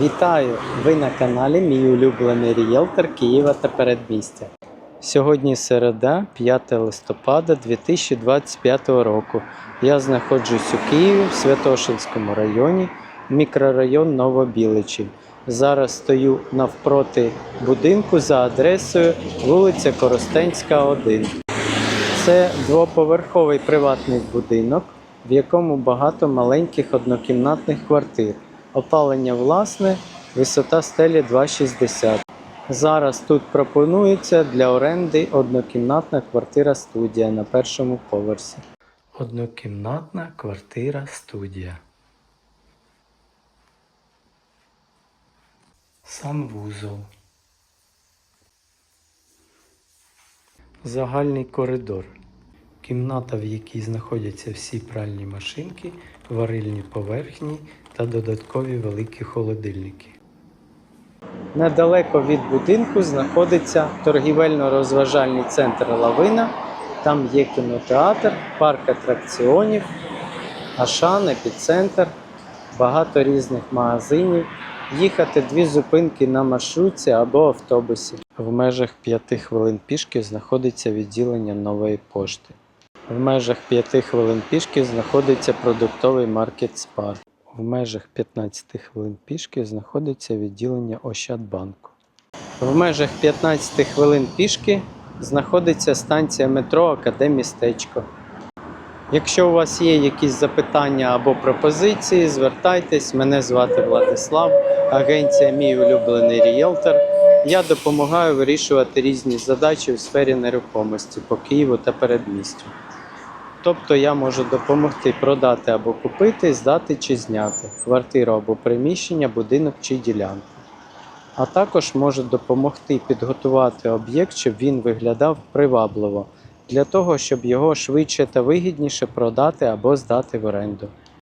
Вітаю! Ви на каналі Мій улюблений рієлтор Києва та передмістя. Сьогодні середа, 5 листопада 2025 року. Я знаходжусь у Києві в Святошинському районі, мікрорайон Новобіличів. Зараз стою навпроти будинку за адресою вулиця Коростенська, 1. Це двоповерховий приватний будинок, в якому багато маленьких однокімнатних квартир. Опалення власне, висота стелі 2,60. Зараз тут пропонується для оренди однокімнатна квартира студія на першому поверсі. Однокімнатна квартира студія. Санвузол. Загальний коридор. Кімната, в якій знаходяться всі пральні машинки, варильні поверхні та додаткові великі холодильники. Недалеко від будинку знаходиться торгівельно-розважальний центр Лавина. Там є кінотеатр, парк атракціонів, Ашан, епіцентр, багато різних магазинів. Їхати дві зупинки на маршрутці або автобусі. В межах 5 хвилин пішки знаходиться відділення нової пошти. В межах 5 хвилин пішки знаходиться продуктовий маркет Спар. В межах 15 хвилин пішки знаходиться відділення Ощадбанку. В межах 15 хвилин пішки знаходиться станція метро Академістечко. Якщо у вас є якісь запитання або пропозиції, звертайтесь. Мене звати Владислав, агенція Мій улюблений рієлтор. Я допомагаю вирішувати різні задачі у сфері нерухомості по Києву та передмістю. Тобто я можу допомогти продати або купити, здати чи зняти квартиру або приміщення, будинок чи ділянку. А також можу допомогти підготувати об'єкт, щоб він виглядав привабливо, для того, щоб його швидше та вигідніше продати або здати в оренду.